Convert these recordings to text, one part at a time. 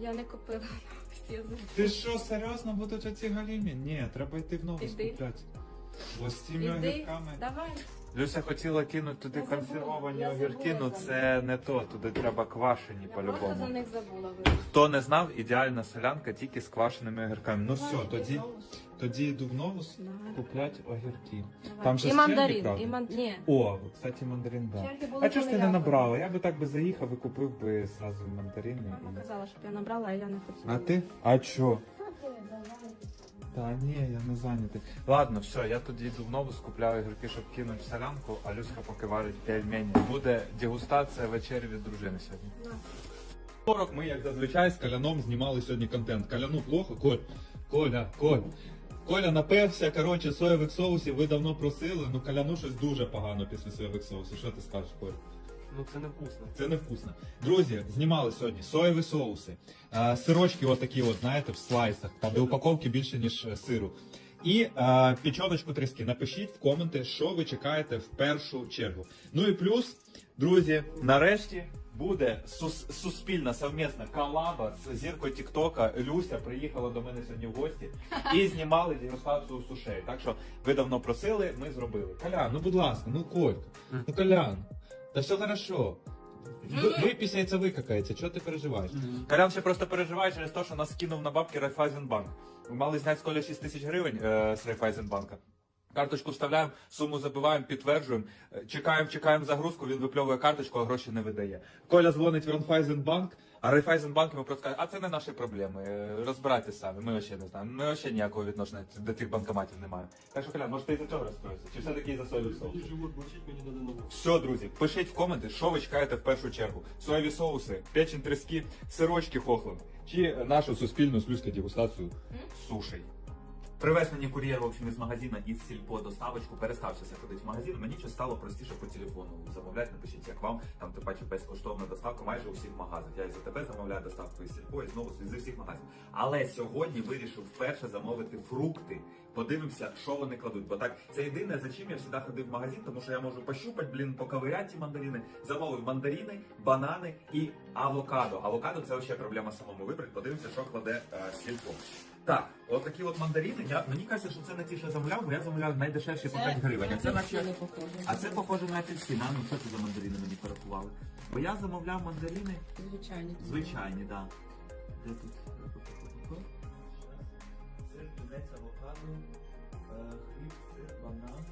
Я не купила. Я. Ти що, серйозно будуть оці галімі? Ні, треба йти в нову Іди. скупляти. Бо з цими Іди, огірками. давай. Люся хотіла кинути туди консервовані огірки, ну це не то, туди треба квашені просто за по-любому. них забула. Хто не знав, ідеальна солянка тільки з квашеними огірками. Ну все, тоді, тоді йду в новус купляти огірки. Там же і мандарин, і ман... Ні. О, кстати, мандарин, да. Черги були А чого ж ти не поляки. набрала? Я би так би заїхав і купив би зразу мандарини. Мама і- казала, щоб я набрала, а я не хотіла. А ти? А чо? Та ні, я не зайнятий. Ладно, все, я тоді йду в нову, скупляю гірки, щоб кинути солянку, а Люська поки варить пельмені. Буде дегустація вечері від дружини сьогодні. Да. 40 ми, як зазвичай, з Каляном знімали сьогодні контент. Каляну плохо, Коль, Коля, Коль. Коля напився, коротше, соєвих соусів ви давно просили, ну Каляну щось дуже погано після соєвих соусів. Що ти скажеш, Коль? Ну це не вкусно. Це невкусно. Друзі, знімали сьогодні соєві соуси, е, сирочки, отакі, от, знаєте, в слайсах, там де упаковки більше, ніж е, сиру. І е, печоночку тріски. Напишіть в коменти, що ви чекаєте в першу чергу. Ну і плюс, друзі, нарешті буде сус- суспільна совмісна колаба з зіркою Тіктока. Люся приїхала до мене сьогодні в гості і знімали дегустацію сушей. Так що ви давно просили, ми зробили. Колян, ну будь ласка, ну Колька, ну Колян, та все хорошо. Ви- Випісняється, викакається, чого ти переживаєш? Колян ще просто переживає через те, що нас кинув на бабки Райфайзенбанк. Ми мали зняти з Коля 6 тисяч гривень е, з Райфайзенбанка. Карточку вставляємо, суму забиваємо, підтверджуємо, е, чекаємо, чекаємо загрузку, він випльовує карточку, а гроші не видає. Коля дзвонить в Райфайзенбанк, а Райфайзенбанк йому просто каже, а це не наші проблеми, Розбирайте розбирайтеся самі, ми ще не знаємо, ми ще ніякого відношення до тих банкоматів не маємо. Так що, Колян, може ти і за цього розстроїшся? Чи все-таки за соєві соус? Все, друзі, пишіть в коменти, що ви чекаєте в першу чергу. Соєві соуси, печень трески, сирочки хохлин Чи нашу суспільну слюзьку дегустацію сушей. Привез мені кур'єр в общем, із магазина із сільпо доставочку, переставшися ходити в магазин. Мені щось стало простіше по телефону замовляти. Напишіть, як вам там тим паче безкоштовна доставка майже у всіх магазинах. Я і за тебе замовляю доставку із сільпо і знову зі всіх магазинів. Але сьогодні вирішив вперше замовити фрукти. Подивимося, що вони кладуть. Бо так це єдине, за чим я завжди ходив в магазин, тому що я можу пощупати, блін, поковиряти ті мандарини. Замовив мандарини, банани і авокадо. Авокадо це ще проблема самому вибрати. Подивимося, що кладе е, сільпо. Так, от такі от мандарини. Я мені кажеться, що це не ті, що я замовляв, бо я замовляв найдешевші по 5 гривень. А це наче а це похоже на апельсин. А ну що це за мандарини мені порахували? Бо я замовляв мандарини Звичайно. звичайні, так. Да. Де тут? Сир, тунець, авокадо, е, хліб, сир, банан,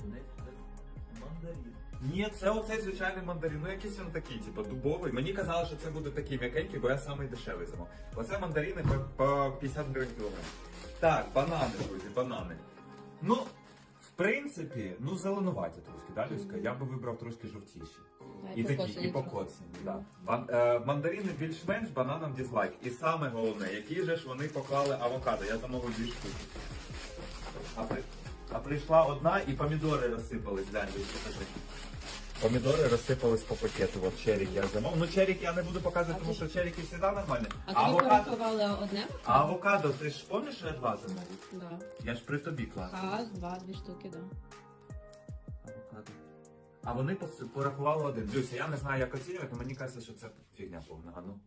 тунець, мандарин. Ні, це оцей звичайний мандарин. Ну якийсь він такий, типу, дубовий. Мені казали, що це буде такий м'якенький, бо я самий дешевий замов. Оце мандарини по, по 50 гривень кілограм. Так, банани, друзі, банани. Ну, в принципі, ну зеленуваті трошки, да, Люська? Я би вибрав трошки жовтіші. І такі, і покоцані, да. Бан, е, мандарини більш-менш, бананам дізлайк. І саме головне, які же ж вони поклали авокадо. Я замовив дві штуки. А, при, а прийшла одна і помідори розсипались, глянь, покажи. Помідори розсипались по пакету, от черік я замовив. Ну черік я не буду показувати, тому що черіки завжди нормальні. А тобі авокадо, порахували одне? а авокадо, ти ж пам'ятаєш, що я два замовив? Да. Я ж при тобі клас. Раз, два, дві штуки, да. Авокадо. А вони пос- порахували один. Люся, я не знаю, як оцінювати, але мені кажеться, що це фігня повна. А ну.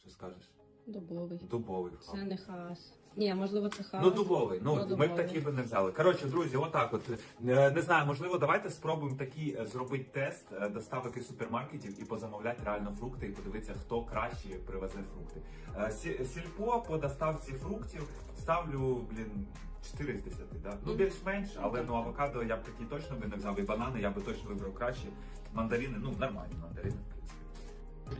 Що скажеш? Дубовий. Дубовий. Це не хас. Ні, можливо, це хас. Ну, дубовий. Ну, Ну, ми б дубовий. такі би не взяли. Коротше, друзі, отак от. Е, Не знаю, можливо, давайте спробуємо такий е, зробити тест е, доставок із супермаркетів і позамовляти реально фрукти і подивитися, хто краще привезе фрукти. Е, сі- Сільпо по доставці фруктів ставлю, блін. 4 з 10, да? Ну, Мгм. більш-менш, але ну авокадо я б такі точно би не взяв, і банани я би точно вибрав краще. Мандарини, ну нормальні мандарини.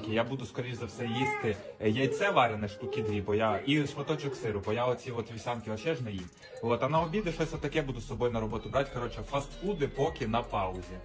Сніданки я буду скоріш за все їсти е, яйце варене штуки дві, бо я і шматочок сиру, бо я оці от вівсянки ще ж не їм. От а на обіди щось таке буду з собою на роботу брати. Коротше, фастфуди поки на паузі.